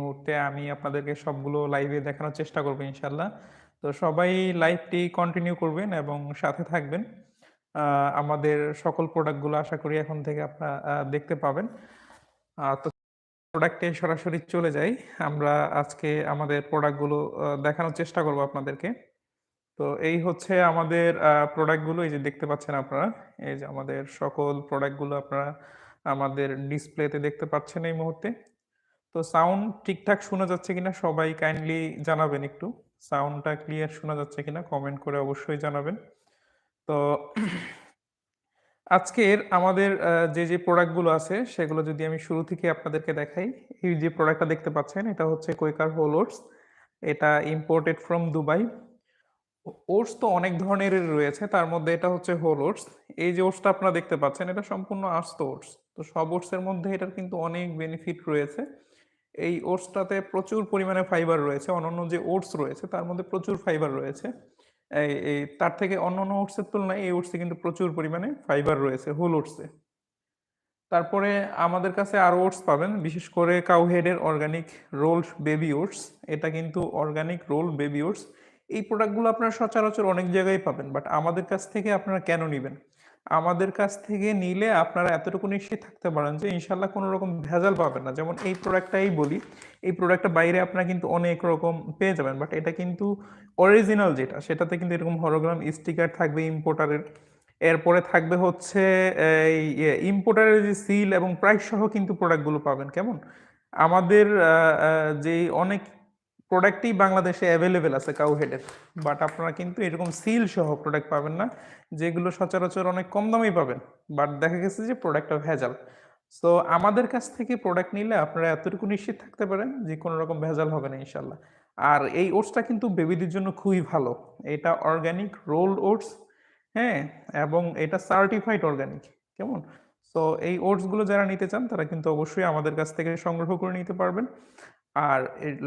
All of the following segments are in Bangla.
মুহূর্তে আমি আপনাদেরকে সবগুলো লাইভে দেখানোর চেষ্টা করব ইনশাল্লাহ তো সবাই লাইভটি কন্টিনিউ করবেন এবং সাথে থাকবেন। আমাদের সকল প্রোডাক্টগুলো আশা করি এখন থেকে আপনারা দেখতে পাবেন। তো প্রোডাক্টে সরাসরি চলে যাই। আমরা আজকে আমাদের প্রোডাক্টগুলো দেখানোর চেষ্টা করব আপনাদেরকে। তো এই হচ্ছে আমাদের প্রোডাক্টগুলো এই যে দেখতে পাচ্ছেন আপনারা, এই যে আমাদের সকল প্রোডাক্টগুলো আপনারা আমাদের ডিসপ্লেতে দেখতে পাচ্ছেন এই মুহূর্তে। তো সাউন্ড ঠিকঠাক শোনা যাচ্ছে কিনা সবাই কাইন্ডলি জানাবেন একটু। সাউন্ডটা ক্লিয়ার শোনা যাচ্ছে কিনা কমেন্ট করে অবশ্যই জানাবেন। তো আজকের আমাদের যে যে প্রোডাক্টগুলো আছে সেগুলো যদি আমি শুরু থেকে আপনাদেরকে দেখাই, এই যে প্রোডাক্টটা দেখতে পাচ্ছেন, এটা হচ্ছে কোয়েকার হোল ওটস এটা ইম্পোর্টেড ফ্রম দুবাই ওটস তো অনেক ধরনের রয়েছে, তার মধ্যে এটা হচ্ছে হোল ওটস এই যে ওটসটা আপনারা দেখতে পাচ্ছেন, এটা সম্পূর্ণ আস্ত ওটস তো সব ওটসের মধ্যে এটার কিন্তু অনেক বেনিফিট রয়েছে। এই ওটসটাতে প্রচুর পরিমাণে ফাইবার রয়েছে অন্যান্য যে ওটস রয়েছে তার মধ্যে প্রচুর ফাইবার রয়েছে। এই তার থেকে অন্যান্য ওটসের তুলনায় এই ওটসে কিন্তু প্রচুর পরিমাণে ফাইবার রয়েছে, হোল ওটসে। তারপরে আমাদের কাছে আরও ওটস পাবেন, বিশেষ করে কাউহেডের অর্গানিক রোল বেবি ওটস। এটা কিন্তু অর্গানিক রোল বেবি ওটস। এই প্রোডাক্টগুলো আপনারা সচরাচর অনেক জায়গায় পাবেন, বাট আমাদের কাছ থেকে আপনারা কেন নেবেন? আমাদের কাছ থেকে নিলে আপনারা এতটুকু নিশ্চিত থাকতে পারেন যে ইনশাল্লাহ কোনো রকম ভেজাল পাবেন না। যেমন এই প্রোডাক্টটাই বলি, এই প্রোডাক্টটা বাইরে আপনারা কিন্তু অনেক রকম পেয়ে যাবেন বাট এটা কিন্তু অরিজিনাল যেটা, সেটাতে কিন্তু এরকম হরোগ্রাম স্টিকার থাকবে ইম্পোর্টারের এরপরে থাকবে হচ্ছে এই ইম্পোর্টারের যে সিল এবং প্রাইস সহ কিন্তু প্রোডাক্টগুলো পাবেন, কেমন? আমাদের যে অনেক প্রোডাক্টই বাংলাদেশে অ্যাভেলেবেল আছে কাউহেডের বাট আপনারা কিন্তু এরকম সিল সহ প্রোডাক্ট পাবেন না, যেগুলো সচরাচর অনেক কম দামেই পাবেন। বাট দেখা গেছে যে প্রোডাক্টটা ভেজাল। সো আমাদের কাছ থেকে প্রোডাক্ট নিলে আপনারা এতটুকু নিশ্চিত থাকতে পারেন যে কোনো রকম ভেজাল হবে না ইনশাল্লাহ আর এই ওটসটা কিন্তু বেবিদের জন্য খুবই ভালো। এটা অর্গানিক রোল ওটস হ্যাঁ? এবং এটা সার্টিফাইড অর্গানিক কেমন? সো এই ওটসগুলো যারা নিতে চান তারা কিন্তু অবশ্যই আমাদের কাছ থেকে সংগ্রহ করে নিতে পারবেন। আর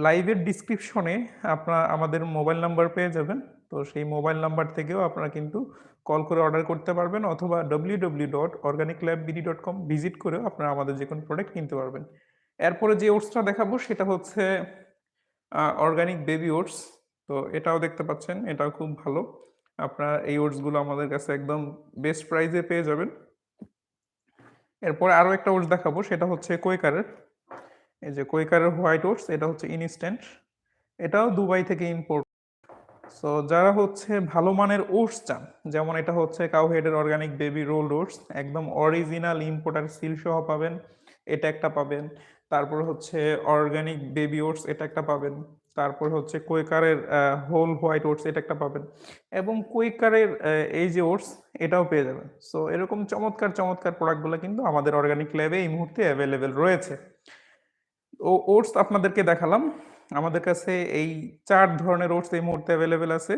লাইভের ডিসক্রিপশনে আপনার আমাদের মোবাইল নাম্বার পেয়ে যাবেন। তো সেই মোবাইল নাম্বার থেকেও আপনারা কিন্তু কল করে অর্ডার করতে পারবেন অথবা W W dot organic dot com visit করেও আপনারা আমাদের যে কোনো প্রোডাক্ট কিনতে পারবেন। এরপরে যে ওটসটা দেখাবো সেটা হচ্ছে অর্গানিক বেবি ওটস তো এটাও দেখতে পাচ্ছেন, এটাও খুব ভালো। আপনারা এই ওটসগুলো আমাদের কাছে একদম বেস্ট প্রাইসে পেয়ে যাবেন। এরপরে আরও একটা ওটস দেখাবো, সেটা হচ্ছে কোয়েকারের। এই যে কোয়েকারের হোয়াইট ওটস এটা হচ্ছে ইনস্ট্যান্ট এটাও দুবাই থেকে ইম্পোর্ট সো যারা হচ্ছে ভালো মানের ওটস চান, যেমন এটা হচ্ছে কাউহেডের অর্গানিক বেবি রোল ওটস একদম অরিজিনাল ইম্পোর্টার সিল সহ পাবেন, এটা একটা পাবেন। তারপর হচ্ছে অর্গানিক বেবি ওটস এটা একটা পাবেন। তারপর হচ্ছে কোয়েকারের হোল হোয়াইট ওটস এটা একটা পাবেন। এবং কুইকারের এই যে ওটস এটাও পেয়ে যাবেন। সো এরকম চমৎকার চমৎকার প্রোডাক্টগুলো কিন্তু আমাদের অর্গানিক ল্যাবে এই মুহূর্তে অ্যাভেলেবেল রয়েছে। ও ওটস আপনাদেরকে দেখালাম। আমাদের কাছে এই চার ধরনের ওটস এই মুহূর্তে অ্যাভেলেবেল আছে।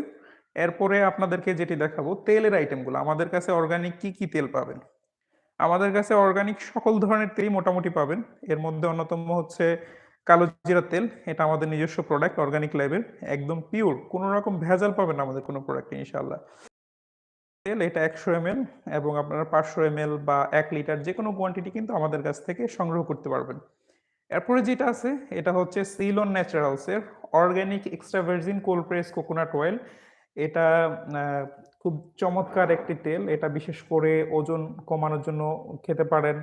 এরপরে আপনাদেরকে যেটি দেখাবো, তেলের আইটেমগুলো আমাদের কাছে অর্গানিক কি কি তেল পাবেন? আমাদের কাছে অর্গানিক সকল ধরনের তেলই মোটামুটি পাবেন। এর মধ্যে অন্যতম হচ্ছে কালো জিরা তেল। এটা আমাদের নিজস্ব প্রোডাক্ট অর্গানিক ল্যাবের একদম পিওর কোনো রকম ভেজাল পাবেন না আমাদের কোনো প্রোডাক্টে ইনশাল্লাহ তেল, এটা একশো এম এবং আপনারা পাঁচশো এম বা এক লিটার যে কোনো কোয়ান্টিটি কিন্তু আমাদের কাছ থেকে সংগ্রহ করতে পারবেন। এরপরে যেটা আছে, এটা হচ্ছে Ceylon ন্যাচারালসের organic extra virgin cold press coconut oil এটা খুব চমৎকার একটি তেল। এটা বিশেষ করে ওজন কমানোর জন্য খেতে পারেন।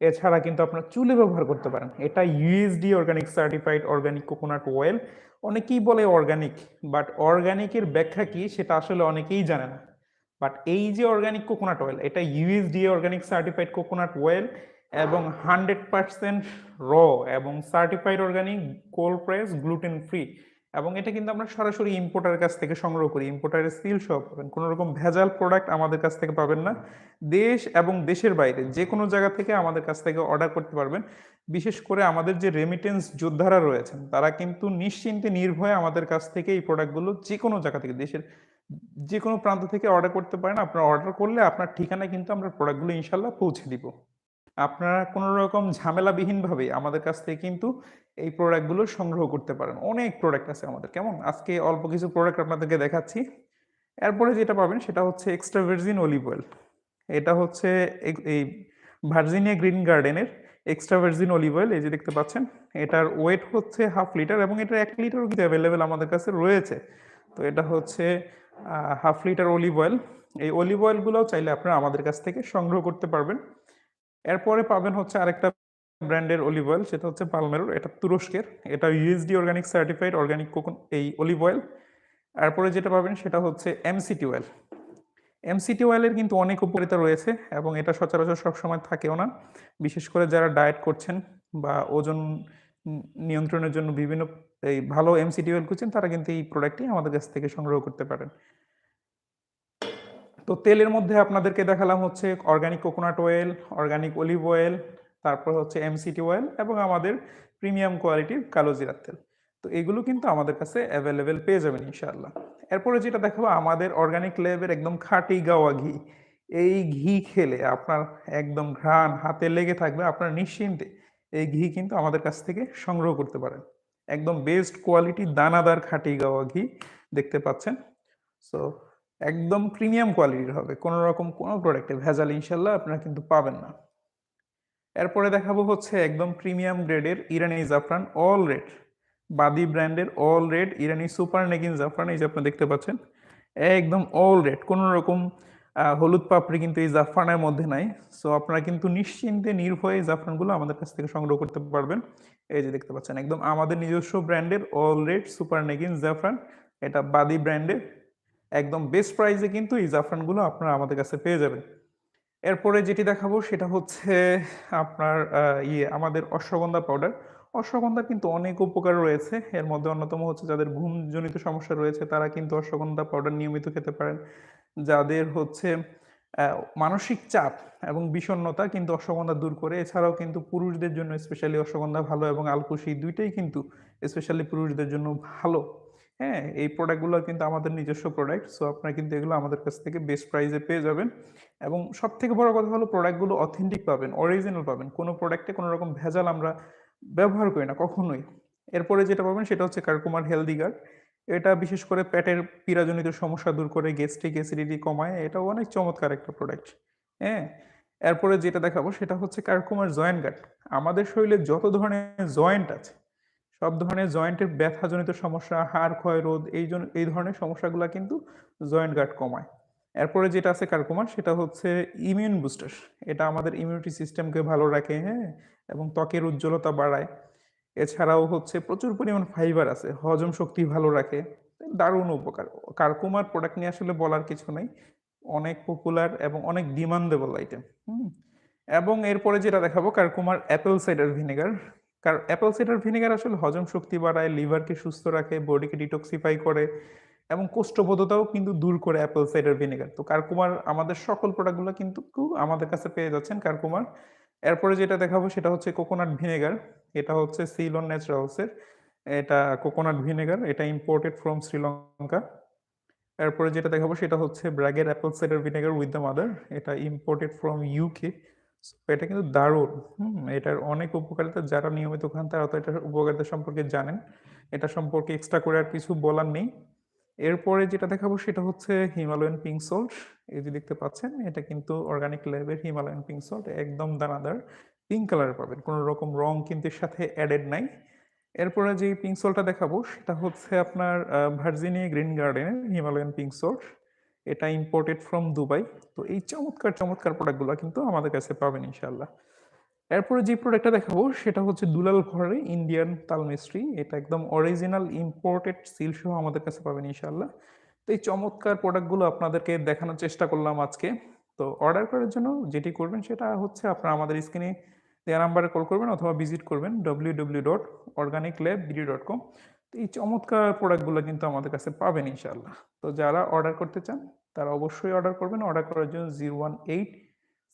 এছাড়া কিন্তু আপনার চুলে ব্যবহার করতে পারেন। এটা USD organic certified organic coconut oil অনেকেই বলে অর্গানিক বাট অর্গানিকের ব্যাখ্যা কি সেটা আসলে অনেকেই জানে না। বাট এই যে অর্গানিক কোকোনাট অয়েল এটা USD organic certified coconut oil এবং হান্ড্রেড পার্সেন্ট র এবং certified organic cold press gluten free এবং এটা কিন্তু আমরা সরাসরি ইম্পোর্টারের কাছ থেকে সংগ্রহ করি। ইম্পোর্টারের সিল সহ পাবেন। কোনো রকম ভেজাল প্রোডাক্ট আমাদের কাছ থেকে পাবেন না। দেশ এবং দেশের বাইরে যে কোনো জায়গা থেকে আমাদের কাছ থেকে অর্ডার করতে পারবেন। বিশেষ করে আমাদের যে রেমিটেন্স যোদ্ধারা রয়েছেন, তারা কিন্তু নিশ্চিন্তে নির্ভয়ে আমাদের কাছ থেকে এই প্রোডাক্টগুলো যে কোনো জায়গা থেকে, দেশের যে কোনো প্রান্ত থেকে অর্ডার করতে পারেন। আপনারা অর্ডার করলে আপনার ঠিকানায় কিন্তু আমরা প্রোডাক্টগুলো ইনশাল্লাহ পৌঁছে দিব। আপনারা কোনো রকম ঝামেলাবিহীনভাবে আমাদের কাছ থেকে কিন্তু এই প্রোডাক্টগুলো সংগ্রহ করতে পারেন। অনেক প্রোডাক্ট আছে আমাদের। কেমন? আজকে অল্প কিছু প্রোডাক্ট আপনাদেরকে দেখাচ্ছি। এরপরে যেটা পাবেন সেটা হচ্ছে এক্সট্রা ভার্জিন অলিভ অয়েল এটা হচ্ছে এই ভার্জিনিয়া গ্রিন গার্ডেনের এক্সট্রা ভার্জিন অলিভ অয়েল এই যে দেখতে পাচ্ছেন। এটার ওয়েট হচ্ছে হাফ লিটার এবং এটার এক লিটারও কিন্তু অ্যাভেলেবেল আমাদের কাছে রয়েছে। তো এটা হচ্ছে হাফ লিটার অলিভ অয়েল এই অলিভ অয়েলগুলোও চাইলে আপনারা আমাদের কাছ থেকে সংগ্রহ করতে পারবেন। এরপরে পাবেন হচ্ছে আরেকটা ব্র্যান্ডের অলিভ অয়েল সেটা হচ্ছে পালমেরোর, এটা তুরস্কের, এটা ইউএসডি অর্গানিক সার্টিফাইড অর্গানিক কোকন এই অলিভ অয়েল এরপরে যেটা পাবেন সেটা হচ্ছে এমসিটি অয়েল এমসিটি অয়েলের কিন্তু অনেক উপকারিতা রয়েছে এবং এটা সচরাচর সবসময় থাকেও না। বিশেষ করে যারা ডায়েট করছেন বা ওজন নিয়ন্ত্রণের জন্য বিভিন্ন এই ভালো এমসিটি অয়েল খুঁজছেন, তারা কিন্তু এই প্রোডাক্টটি আমাদের কাছ থেকে সংগ্রহ করতে পারেন। তো তেলের মধ্যে আপনাদেরকে দেখালাম হচ্ছে organic coconut oil organic olive oil তারপর হচ্ছে এমসিটি অয়েল এবং আমাদের প্রিমিয়াম কোয়ালিটির কালো জিরার তেল। তো এগুলো কিন্তু আমাদের কাছে অ্যাভেলেবেল পেয়ে যাবেন ইনশাআল্লাহ। এরপরে যেটা দেখাবো, আমাদের অর্গানিক লেবের একদম খাঁটি গাওয়া ঘি। এই ঘি খেলে আপনার একদম ঘ্রাণ হাতে লেগে থাকবে, আপনার নিশ্চিন্তে এই ঘি কিন্তু আমাদের কাছ থেকে সংগ্রহ করতে পারেন। একদম বেস্ট কোয়ালিটি দানাদার খাঁটি গাওয়া ঘি দেখতে পাচ্ছেন। সো একদম প্রিমিয়াম কোয়ালিটির হবে। কোনো রকম কোনো প্রোডাক্টে ভেজাল ইনশাল্লাহ আপনারা কিন্তু পাবেন না। এরপরে দেখাবো হচ্ছে একদম প্রিমিয়াম গ্রেডের ইরানি জাফরান অল রেড। বাদি ব্র্যান্ডের অল রেড ইরানি সুপার নেগিন জাফরান, এই যে আপনি দেখতে পাচ্ছেন, একদম অল রেড। কোনো রকম হলুদ পাপড়ি কিন্তু এই জাফরানের মধ্যে নাই। সো আপনারা কিন্তু নিশ্চিন্তে, নির্ভয়ে জাফরানগুলো আমাদের কাছ থেকে সংগ্রহ করতে পারবেন। এই যে দেখতে পাচ্ছেন, একদম আমাদের নিজস্ব ব্র্যান্ডের অল রেড সুপার নেগিন জাফরান। এটা বাদি ব্র্যান্ডের একদম বেস্ট প্রাইসে কিন্তু এই জাফরানগুলো আপনারা আমাদের কাছে পেয়ে যাবেন। এরপরে যেটি দেখাবো সেটা হচ্ছে আপনার ইয়ে আমাদের অশ্বগন্ধা পাউডার অশ্বগন্ধা কিন্তু অনেক উপকার রয়েছে। এর মধ্যে অন্যতম হচ্ছে যাদের ঘুমজনিত সমস্যা রয়েছে, তারা কিন্তু অশ্বগন্ধা পাউডার নিয়মিত খেতে পারেন। যাদের হচ্ছে মানসিক চাপ এবং বিষণ্ণতা কিন্তু অশ্বগন্ধা দূর করে। এছাড়াও কিন্তু পুরুষদের জন্য স্পেশালি অশ্বগন্ধা ভালো এবং আলকুশি দুইটাই কিন্তু স্পেশালি পুরুষদের জন্য ভালো। হ্যাঁ এই প্রোডাক্টগুলো কিন্তু আমাদের নিজস্ব প্রোডাক্ট সো আপনারা কিন্তু এগুলো আমাদের কাছ থেকে বেস্ট প্রাইসে পেয়ে যাবেন। এবং সব থেকে বড় কথা হলো প্রোডাক্টগুলো অথেন্টিক পাবেন অরিজিনাল পাবেন। কোনো প্রোডাক্টে কোনো রকম ভেজাল আমরা ব্যবহার করি না কখনোই। এরপরে যেটা পাবেন সেটা হচ্ছে কারকুমার হেলদি গার্ড এটা বিশেষ করে পেটের পীড়াজনিত সমস্যা দূর করে গ্যাস্ট্রিক অ্যাসিডিটি কমায়। এটা অনেক চমৎকার একটা প্রোডাক্ট হ্যাঁ। এরপরে যেটা দেখাবো সেটা হচ্ছে কারকুমার জয়েন্ট গার্ড আমাদের শরীরে যত ধরনের জয়েন্ট আছে সব ধরনের জয়েন্টের ব্যথাজনিত সমস্যা, হাড় ক্ষয় রোধ এই জন্য এই ধরনের সমস্যাগুলো কিন্তু জয়েন্ট গার্ড কমায়। এরপরে যেটা আছে কারকুমার সেটা হচ্ছে ইমিউন বুস্টার এটা আমাদের ইমিউনিটি সিস্টেমকে ভালো রাখে হ্যাঁ? এবং ত্বকের উজ্জ্বলতা বাড়ায়। এছাড়াও হচ্ছে প্রচুর পরিমাণ ফাইবার আছে, হজম শক্তি ভালো রাখে। দারুণ উপকার। কারকুমার প্রোডাক্ট নিয়ে আসলে বলার কিছু নেই। অনেক পপুলার এবং অনেক ডিমান্ডেবল আইটেম হুম? এবং এরপরে যেটা দেখাবো, কারকুমার অ্যাপেল সাইডার ভিনেগার কারণ অ্যাপেল সাইডার ভিনেগার আসলে হজম শক্তি বাড়ায় লিভারকে সুস্থ রাখে বডিকে ডিটক্সিফাই করে এবং কোষ্ঠবোধতাও কিন্তু দূর করে অ্যাপেল সাইডার ভিনেগার তো কারকুমার আমাদের সকল প্রোডাক্টগুলো কিন্তু আমাদের কাছে পেয়ে যাচ্ছেন কারকুমার। এরপরে যেটা দেখাবো সেটা হচ্ছে কোকোনাট ভিনেগার এটা হচ্ছে সিলন ন্যাচারালসের এটা কোকোনাট ভিনেগার এটা ইম্পোর্টেড ফ্রম শ্রীলঙ্কা এরপরে যেটা দেখাবো সেটা হচ্ছে ব্র্যাগের apple cider vinegar with the mother এটা ইম্পোর্টেড ফ্রম ইউকে এটা কিন্তু দারুণ। এটার অনেক উপকারিতা যারা নিয়মিত খান, তারা তো এটার উপকারিতা সম্পর্কে জানেন। এটা সম্পর্কে এক্সট্রা করে আর কিছু বলার নেই। এরপরে যেটা দেখাবো সেটা হচ্ছে হিমালয়ান পিঙ্ক সল্ট এই যে দেখতে পাচ্ছেন, এটা কিন্তু অর্গানিক ল্যাবের হিমালয়ান পিঙ্ক সল্ট একদম দানাদার। পিঙ্ক কালার পাবেন, কোনো রকম রং কিন্তু সাথে অ্যাডেড নাই। এরপরে যে পিঙ্ক সল্টটা দেখাবো, সেটা হচ্ছে আপনার ভার্জিনিয়া গ্রিন গার্ডেনের হিমালয়ান পিঙ্ক সল্ট এটা ইম্পোর্টেড ফ্রম দুবাই তো এই চমৎকার চমৎকার প্রোডাক্টগুলো কিন্তু আমাদের কাছে পাবেন ইনশাল্লাহ এরপরে যে প্রোডাক্টটা দেখাবো, সেটা হচ্ছে দুলাল ঘরে ইন্ডিয়ান তাল মিস্ত্রি। এটা একদম অরিজিনাল ইম্পোর্টেড সিল সহ আমাদের কাছে পাবেন ইনশাল্লাহ তো এই চমৎকার প্রোডাক্টগুলো আপনাদেরকে দেখানোর চেষ্টা করলাম আজকে। তো অর্ডার করার জন্য যেটি করবেন, সেটা হচ্ছে আপনারা আমাদের স্ক্রিনে দেওয়া নাম্বারে কল করবেন অথবা ভিজিট করবেন W W dot organic lab dot com এই চমৎকার প্রোডাক্টগুলো কিন্তু আমাদের কাছে পাবেন ইনশাল্লাহ তো যারা অর্ডার করতে চান, তারা অবশ্যই অর্ডার করবেন। অর্ডার করার জন্য zero one eight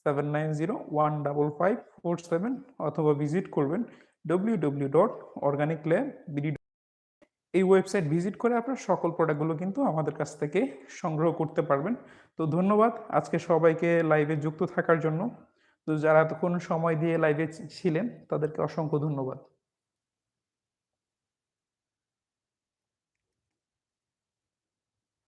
seven nine zero one double five four seven অথবা ভিজিট করবেন W W dot organic lab BD এই ওয়েবসাইট ভিজিট করে আপনারা সকল প্রোডাক্টগুলো কিন্তু আমাদের কাছ থেকে সংগ্রহ করতে পারবেন। তো ধন্যবাদ। আজকে সবাইকে লাইভে যুক্ত থাকার জন্য। তো যারা এতক্ষণ সময় দিয়ে লাইভে ছিলেন, তাদেরকে অসংখ্য ধন্যবাদ।